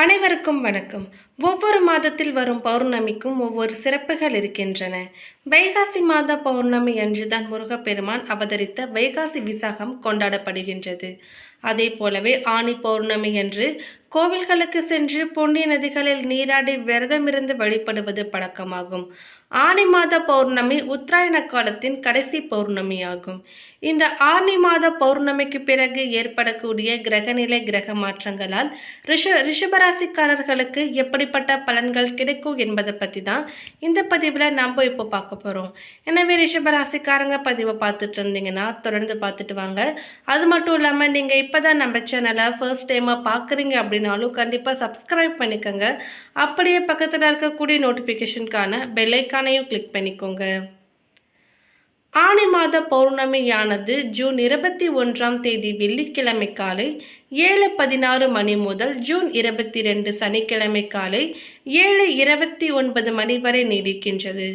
அனைவருக்கும் வணக்கம். ஒவ்வொரு மாதத்தில் வரும் பௌர்ணமிக்கும் ஒவ்வொரு சிறப்புகள் இருக்கின்றன. வைகாசி மாத பௌர்ணமி அன்றுதான் முருகப்பெருமான் அவதரித்த வைகாசி விசாகம் கொண்டாடப்படுகின்றது. அதே போலவே ஆனி பௌர்ணமி என்று கோவில்களுக்கு சென்று புண்ணிய நதிகளில் நீராடி விரதமிருந்து வழிபடுவது பழக்கமாகும். ஆனி மாத பௌர்ணமி உத்தராயண காலத்தின் கடைசி பௌர்ணமி ஆகும் இந்த ஆனி மாத பௌர்ணமிக்கு பிறகு ஏற்படக்கூடிய கிரகநிலை கிரக மாற்றங்களால் ரிஷ ரிஷபராசிக்காரர்களுக்கு எப்படிப்பட்ட பலன்கள் கிடைக்கும் என்பதை பற்றி தான் இந்த பதிவில் நம்ம இப்போ பார்க்க போகிறோம் எனவே ரிஷபராசிக்காரங்க பதிவை பார்த்துட்டு இருந்தீங்கன்னா தொடர்ந்து பார்த்துட்டு வாங்க. அது மட்டும் இல்லாமல் நீங்கள் இப்போ தான் நம்ம சேனலை ஃபர்ஸ்ட் டைமாக பார்க்குறீங்க அப்படின்னாலும் கண்டிப்பாக சப்ஸ்கிரைப் பண்ணிக்கோங்க. அப்படியே பக்கத்தில் இருக்கக்கூடிய நோட்டிஃபிகேஷனுக்கான பெல்லைக்கானையும் கிளிக் பண்ணிக்கோங்க. ஆனி மாத பௌர்ணமியானது ஜூன் இருபத்தி ஒன்றாம் தேதி வெள்ளிக்கிழமை காலை ஏழு பதினாறு மணி முதல் ஜூன் இருபத்தி ரெண்டு சனிக்கிழமை காலை ஏழு இருபத்தி ஒன்பது மணி வரை நீடிக்கின்றது.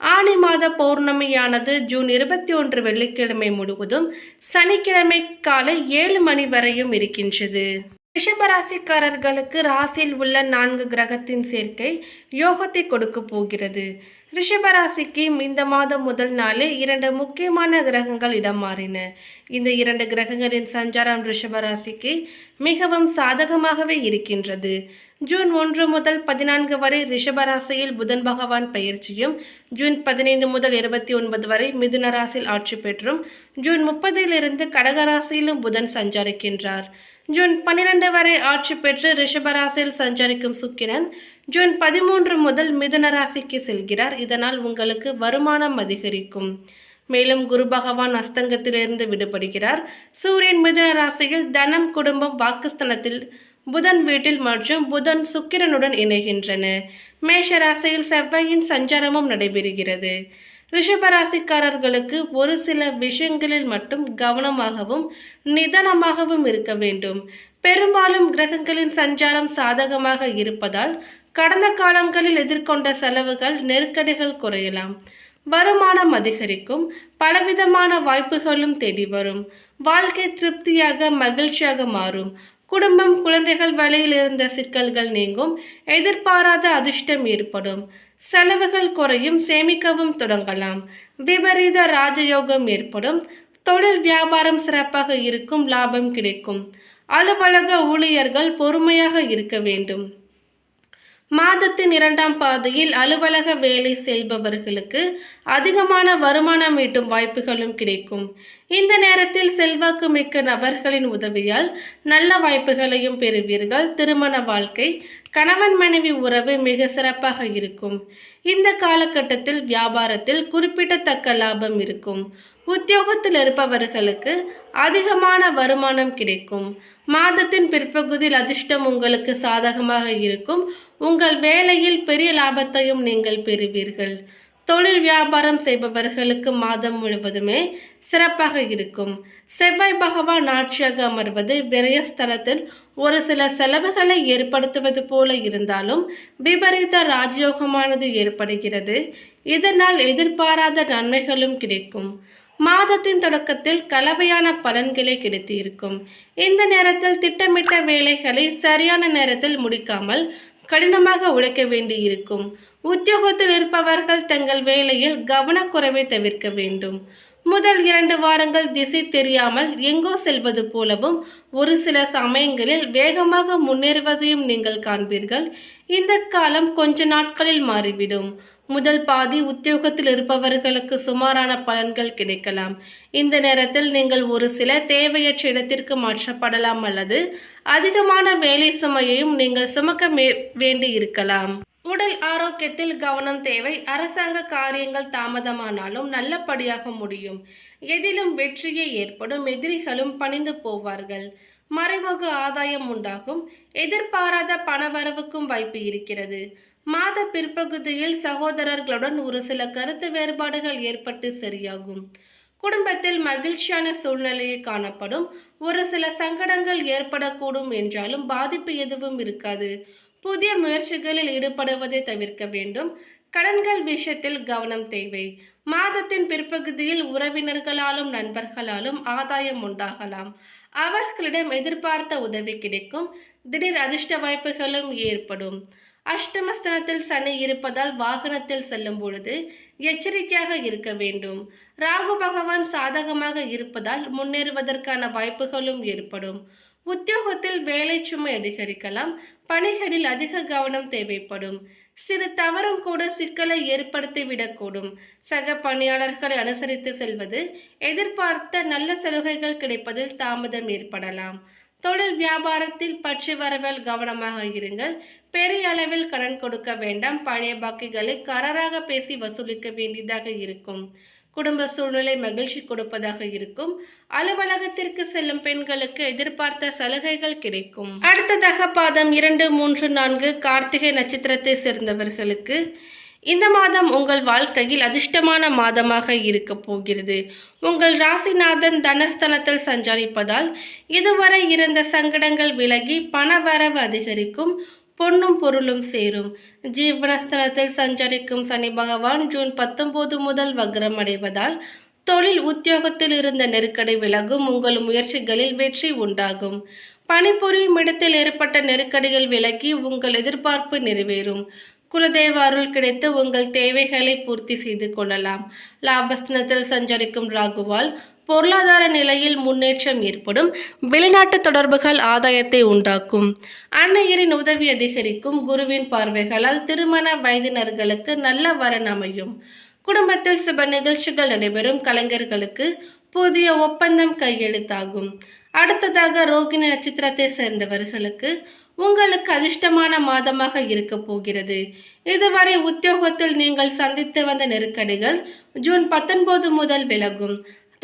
ஆனி மாத பௌர்ணமியானது ஜூன் இருபத்தி ஒன்று வெள்ளிக்கிழமை முழுவதும் சனிக்கிழமை காலை ஏழு மணி வரையும் இருக்கின்றது. ரிஷபராசிக்காரர்களுக்கு ராசியில் உள்ள நான்கு கிரகத்தின் சேர்க்கை யோகத்தை கொடுக்க போகிறது. ரிஷபராசிக்கு இந்த மாதம் முதல் நாளே இரண்டு முக்கியமான கிரகங்கள் இடம் மாறின இந்த இரண்டு கிரகங்களின் சஞ்சாரம் ரிஷபராசிக்கு மிகவும் சாதகமாகவே இருக்கின்றது. ஜூன் ஒன்று முதல் பதினான்கு வரை ரிஷபராசியில் புதன் பகவான் பயிற்சியும் ஜூன் பதினைந்து முதல் இருபத்தி ஒன்பது வரை மிதுன ராசியில் ஆட்சி பெற்றும் ஜூன் முப்பதிலிருந்து கடகராசியிலும் புதன் சஞ்சரிக்கின்றார். ஜூன் பன்னிரண்டு வரை ஆட்சி பெற்று ரிஷபராசியில் சஞ்சரிக்கும் சுக்கிரன் ஜூன் பதிமூன்று முதல் மிதுன ராசிக்கு செல்கிறார். இதனால் உங்களுக்கு வருமானம் அதிகரிக்கும். மேலும் குரு பகவான் அஸ்தங்கத்திலிருந்து விடுபடுகிறார். சூரியன் மிதுன ராசியில் தனம் குடும்பம் வாக்குஸ்தனத்தில் புதன் வீட்டில் மற்றும் புதன் சுக்கிரனுடன் இணைகின்றன. மேஷ ராசியில் செவ்வாயின் சஞ்சாரமும் நடைபெறுகிறது. ரிஷபராசிக்காரர்களுக்கு ஒரு சில விஷயங்களில் மட்டும் கவனமாகவும் நிதானமாகவும் இருக்க வேண்டும். பெரும்பாலும் கிரகங்களின் சஞ்சாரம் சாதகமாக இருப்பதால் கடந்த காலங்களில் எதிர்கொண்ட செலவுகள் நெருக்கடிகள் குறையலாம். வருமானம் அதிகரிக்கும் பலவிதமான வாய்ப்புகளும் தேடி வரும் வாழ்க்கை திருப்தியாக மகிழ்ச்சியாக மாறும். குடும்பம் குழந்தைகள் வழியில் இருந்த சிக்கல்கள் நீங்கும் எதிர்பாராத அதிர்ஷ்டம் ஏற்படும். செலவுகள் குறையும் சேமிக்கவும் தொடங்கலாம். விபரீத ராஜயோகம் ஏற்படும். தொழில் வியாபாரம் சிறப்பாக இருக்கும் லாபம் கிடைக்கும். அலுவலக ஊழியர்கள் பொறுமையாக இருக்க வேண்டும். மாதத்தின் இரண்டாம் பாதையில் அலுவலக வேலை செல்பவர்களுக்கு அதிகமான வருமானம் ஈட்டும் வாய்ப்புகளும் கிடைக்கும். இந்த நேரத்தில் செல்வாக்கு மிக்க நபர்களின் உதவியால் நல்ல வாய்ப்புகளையும் பெறுவீர்கள். திருமண வாழ்க்கை கணவன் மனைவி உறவு மிக சிறப்பாக இருக்கும். இந்த காலகட்டத்தில் வியாபாரத்தில் குறிப்பிடத்தக்க லாபம் இருக்கும். உத்தியோகத்தில் இருப்பவர்களுக்கு அதிகமான வருமானம் கிடைக்கும். மாதத்தின் பிற்பகுதியில் அதிர்ஷ்டம் உங்களுக்கு சாதகமாக இருக்கும். உங்கள் வேலையில் பெரிய லாபத்தையும் நீங்கள் பெறுவீர்கள். தொழில் வியாபாரம் செய்பவர்களுக்கு மாதம் முழுவதுமே சிறப்பாக இருக்கும். செவ்வாய் பகவான் ஆட்சியாக அமர்வது விரயஸ்தலத்தில் ஒரு சில செலவுகளை ஏற்படுத்துவது போல இருந்தாலும் விபரீத ராஜயோகமானது ஏற்படுகிறது. இதனால் எதிர்பாராத நன்மைகளும் கிடைக்கும். மாதத்தின் தொடக்கத்தில் கலவையான பலன்களே கிடைத்து இருக்கும் இந்த நேரத்தில் திட்டமிட்ட வேலைகளை சரியான நேரத்தில் முடிக்காமல் கடினமாக உழைக்க வேண்டியிருக்கும். உத்தியோகத்தில் இருப்பவர்கள் தங்கள் வேலையில் கவனக்குறைவை தவிர்க்க வேண்டும். முதல் இரண்டு வாரங்கள் திசை தெரியாமல் எங்கோ செல்வது போலவும் ஒரு சில சமயங்களில் வேகமாக முன்னேறுவதையும் நீங்கள் காண்பீர்கள். இந்த காலம் கொஞ்ச நாட்களில் மாறிவிடும். முதல் பாதி உத்தியோகத்தில் இருப்பவர்களுக்கு சுமாரான பலன்கள் கிடைக்கலாம். இந்த நேரத்தில் நீங்கள் ஒரு சில தேவையற்ற இடத்திற்கு மாற்றப்படலாம் அல்லது அதிகமான வேலை சுமையையும் நீங்கள் சுமக்க வேண்டி இருக்கலாம் உடல் ஆரோக்கியத்தில் கவனம் தேவை. அரசாங்க காரியங்கள் தாமதமானாலும் நல்லபடியாக முடியும். எதிலும் வெற்றியே ஏற்படும். எதிரிகளும் பணிந்து போவார்கள். மறைமுக ஆதாயம் உண்டாகும். எதிர்பாராத பணவரவுக்கும் வாய்ப்பு இருக்கிறது. மாத பிற்பகுதியில் சகோதரர்களுடன் ஒரு சில கருத்து வேறுபாடுகள் ஏற்பட்டு சரியாகும். குடும்பத்தில் மகிழ்ச்சியான சூழ்நிலையை காணப்படும். ஒரு சில சங்கடங்கள் ஏற்படக்கூடும் என்றாலும் பாதிப்பு எதுவும் இருக்காது. புதிய முயற்சிகளில் ஈடுபடுவதை தவிர்க்க வேண்டும். கடன்கள் விஷயத்தில் கவனம் தேவை. மாதத்தின் பிற்பகுதியில் உறவினர்களாலும் நண்பர்களாலும் ஆதாயம் உண்டாகலாம். அவர்களிடம் எதிர்பார்த்த உதவி கிடைக்கும். திடீர் அதிர்ஷ்ட வாய்ப்புகளும் ஏற்படும். அஷ்டமஸ்தனத்தில் சனி இருப்பதால் வாகனத்தில் செல்லும் பொழுது எச்சரிக்கையாக இருக்க வேண்டும். ராகு பகவான் சாதகமாக இருப்பதால் முன்னேறுவதற்கான வாய்ப்புகளும் ஏற்படும். உத்தியோகத்தில் வேலை சுமை அதிகரிக்கலாம். பணிகளில் அதிக கவனம் தேவைப்படும். சிறு தவறும் கூட சிக்கலை ஏற்படுத்திவிடக்கூடும். சக பணியாளர்களை அனுசரித்து செல்வது எதிர்பார்த்த நல்ல சலுகைகள் கிடைப்பதில் தாமதம் ஏற்படலாம். தொழில் வியாபாரத்தில் பற்றி வரவில் கவனமாக இருங்கள். பெரிய அளவில் கடன் கொடுக்க வேண்டாம். பழைய பாக்கிகளை கராராக பேசி வசூலிக்க வேண்டியதாக இருக்கும். குடும்ப சூழ்நிலை மகிழ்ச்சி கொடுப்பதாக இருக்கும். அலுவலகத்திற்கு செல்லும் பெண்களுக்கு எதிர்பார்த்த சலுகைகள் கிடைக்கும். அடுத்ததாக பாதம் இரண்டு மூன்று நான்கு கார்த்திகை நட்சத்திரத்தை சேர்ந்தவர்களுக்கு இந்த மாதம் உங்கள் வாழ்க்கையில் அதிர்ஷ்டமான மாதமாக இருக்க போகிறது. உங்கள் ராசிநாதன் தனஸ்தனத்தில் சஞ்சரிப்பதால் இதுவரை இருந்த சங்கடங்கள் விலகி பணவரவு அதிகரிக்கும் பொன்னும் பொருளும் சேரும். ஜீவனஸ்தனத்தில் சஞ்சரிக்கும் சனி பகவான் ஜூன் பத்தொன்பது முதல் வக்ரம் அடைவதால் தொழில் உத்தியோகத்தில் இருந்த நெருக்கடி விலகும் உங்கள் முயற்சிகளில் வெற்றி உண்டாகும். பணிபுரியும் இடத்தில் ஏற்பட்ட நெருக்கடிகள் விலகி உங்கள் எதிர்பார்ப்பு நிறைவேறும். குலதெய்வ அருள் கிடைத்து உங்கள் தேவைகளை பூர்த்தி செய்து கொள்ளலாம். லாபஸ்தனத்தில் சஞ்சரிக்கும் ராகுவால் பொருளாதார நிலையில் முன்னேற்றம் ஏற்படும். வெளிநாட்டு தொடர்புகள் ஆதாயத்தை உண்டாக்கும். அன்னையரின் உதவி அதிகரிக்கும். குருவின் பார்வைகளால் திருமண வயதினர்களுக்கு நல்ல வரன் அமையும். குடும்பத்தில் சுப நிகழ்ச்சிகள் நடைபெறும். கலைஞர்களுக்கு புதிய ஒப்பந்தம் கையெழுத்தாகும். அடுத்ததாக ரோகிணி நட்சத்திரத்தை சேர்ந்தவர்களுக்கு உங்களுக்கு அதிர்ஷ்டமான மாதமாக இருக்க போகிறது. இதுவரை உத்தியோகத்தில் நீங்கள் சந்தித்து வந்த நெருக்கடிகள் ஜூன் பத்தொன்பது முதல் விலகும்.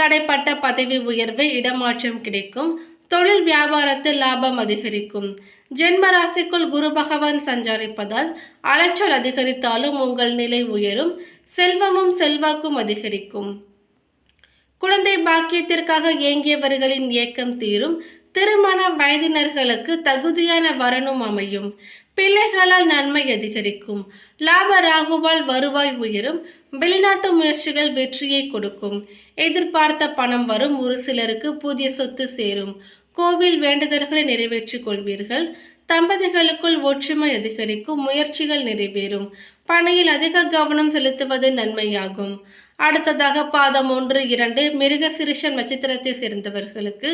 தடைப்பட்ட பதவி உயர்வு இடமாற்றம் கிடைக்கும். தொழில் வியாபாரத்தில் லாபம் அதிகரிக்கும். ஜென்ம ராசிக்குள் குரு பகவான் சஞ்சரிப்பதால் அலைச்சல் அதிகரித்தாலும் உங்கள் நிலை உயரும். செல்வமும் செல்வாக்கும் அதிகரிக்கும். குழந்தை பாக்கியத்திற்காக ஏங்கியவர்களின் ஏக்கம் தீரும். திருமண வயதினர்களுக்கு தகுதியான வரனும் அமையும். பிள்ளைகளால் நன்மை அதிகரிக்கும். லாப ராகுவால் வருவாய் உயரும். வெளிநாட்டு முயற்சிகள் வெற்றியை கொடுக்கும். எதிர்பார்த்த பணம் வரும். ஒரு சிலருக்கு புதிய சொத்து சேரும். கோவில் வேண்டுதல்களை நிறைவேற்றிக் கொள்வீர்கள். தம்பதிகளுக்குள் ஒற்றுமை அதிகரிக்கும். முயற்சிகள் நிறைவேறும். பணியில் அதிக கவனம் செலுத்துவது நன்மையாகும். அடுத்ததாக பாதம் ஒன்று இரண்டு மிருக சிறுஷன் நட்சத்திரத்தை சேர்ந்தவர்களுக்கு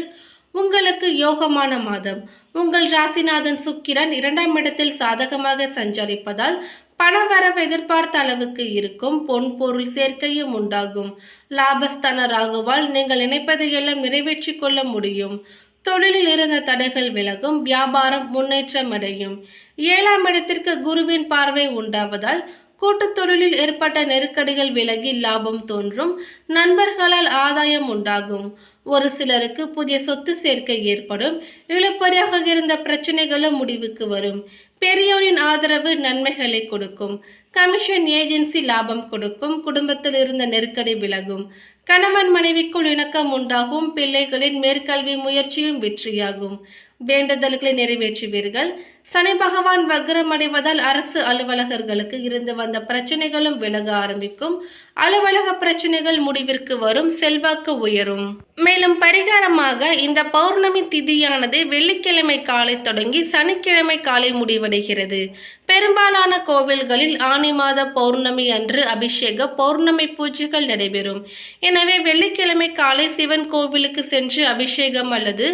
உங்களுக்கு யோகமான மாதம். உங்கள் ராசிநாதன் சுக்கிரன் இரண்டாம் இடத்தில் சாதகமாக சஞ்சரிப்பதால் பணவரவு எதிர்பார்த்த அளவுக்கு இருக்கும். பொன் பொருள் சேர்க்கையும் உண்டாகும். லாபஸ்தான ராகுவால் நீங்கள் நினைப்பதையெல்லாம் நிறைவேற்றி கொள்ள முடியும். தொழிலில் இருந்த தடைகள் விலகும். வியாபாரம் முன்னேற்றம் அடையும். ஏழாம் இடத்திற்கு குருவின் பார்வை உண்டாவதால் கூட்டுத் தொழிலில் ஏற்பட்ட நெருக்கடிகள் விலகி லாபம் தோன்றும். நண்பர்களால் ஆதாயம் உண்டாகும். ஒரு சிலருக்கு புதிய சொத்து சேர்க்கை ஏற்படும் இழுப்பறியாக இருந்த பிரச்சனைகளும் முடிவுக்கு வரும். பெரியோரின் ஆதரவு நன்மைகளை கொடுக்கும். கமிஷன் ஏஜென்சி லாபம் கொடுக்கும். குடும்பத்தில் இருந்த நெருக்கடி விலகும். கணவன் மனைவிக்குள் இணக்கம் உண்டாகும். பிள்ளைகளின் மேற்கல்வி முயற்சியும் வெற்றியாகும். வேண்டுதல்களை நிறைவேற்றுவீர்கள். சனி பகவான் வக்ரம் அடைவதால் அரசு அலுவலகர்களுக்கு இருந்து வந்த பிரச்சனைகளும் விலக ஆரம்பிக்கும். அலுவலக பிரச்சனைகள் முடிவிற்கு வரும். செல்வாக்கு உயரும். மேலும் பரிகாரமாக இந்த பௌர்ணமி திதியானது வெள்ளிக்கிழமை காலை தொடங்கி சனிக்கிழமை காலை முடிவடைகிறது. பெரும்பாலான கோவில்களில் ஆனி மாத பௌர்ணமி அன்று அபிஷேக பௌர்ணமி பூஜைகள் நடைபெறும். எனவே வெள்ளிக்கிழமை காலை சிவன் கோவிலுக்கு சென்று அபிஷேகம் அல்லது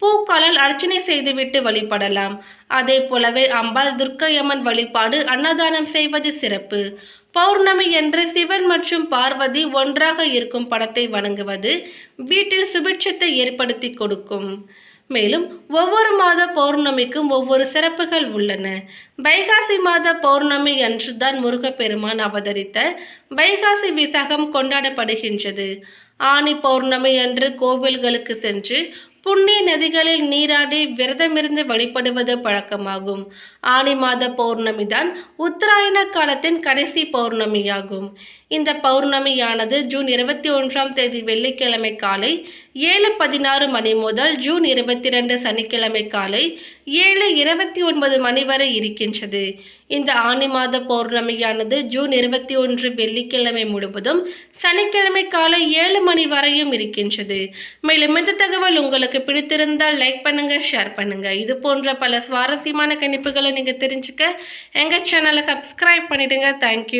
பூக்களால் அர்ச்சனை செய்துவிட்டு வழிபடலாம். அதே போலவே அம்பாள் துர்க்கையம்மன் வழிபாடு அன்னதானம் செய்வது சிறப்பு. பௌர்ணமி என்று சிவன் மற்றும் பார்வதி ஒன்றாக இருக்கும் படத்தை வணங்குவது வீட்டில் சுபிட்சத்தை ஏற்படுத்தி கொடுக்கும். மேலும் ஒவ்வொரு மாத பௌர்ணமிக்கும் ஒவ்வொரு சிறப்புகள் உள்ளன. வைகாசி மாத பௌர்ணமி அன்றுதான் முருகப்பெருமான் அவதரித்த வைகாசி விசாகம் கொண்டாடப்படுகின்றது. ஆனி பௌர்ணமி அன்று கோவில்களுக்கு சென்று புண்ணிய நதிகளில் நீராடி விரதமிருந்து வழிபடுவது பழக்கமாகும். ஆனி மாத பௌர்ணமி தான் உத்தராயண காலத்தின் கடைசி பௌர்ணமியாகும். இந்த பௌர்ணமியானது ஜூன் இருபத்தி ஒன்றாம் தேதி வெள்ளிக்கிழமை காலை ஏழு பதினாறு மணி முதல் ஜூன் இருபத்தி ரெண்டு சனிக்கிழமை காலை ஏழு இருபத்தி ஒன்பது மணி வரை இருக்கின்றது. இந்த ஆனி மாத பௌர்ணமியானது ஜூன் இருபத்தி ஒன்று வெள்ளிக்கிழமை முழுவதும் சனிக்கிழமை காலை ஏழு மணி வரையும் இருக்கின்றது. மேலும் இந்த தகவல் உங்களுக்கு பிடித்திருந்தால் லைக் பண்ணுங்க ஷேர் பண்ணுங்க. இது போன்ற பல சுவாரஸ்யமான கணிப்புகளை நீங்க தெரிஞ்சுக்க எங்க சேனலை சப்ஸ்கிரைப் பண்ணிடுங்க. தேங்க்யூ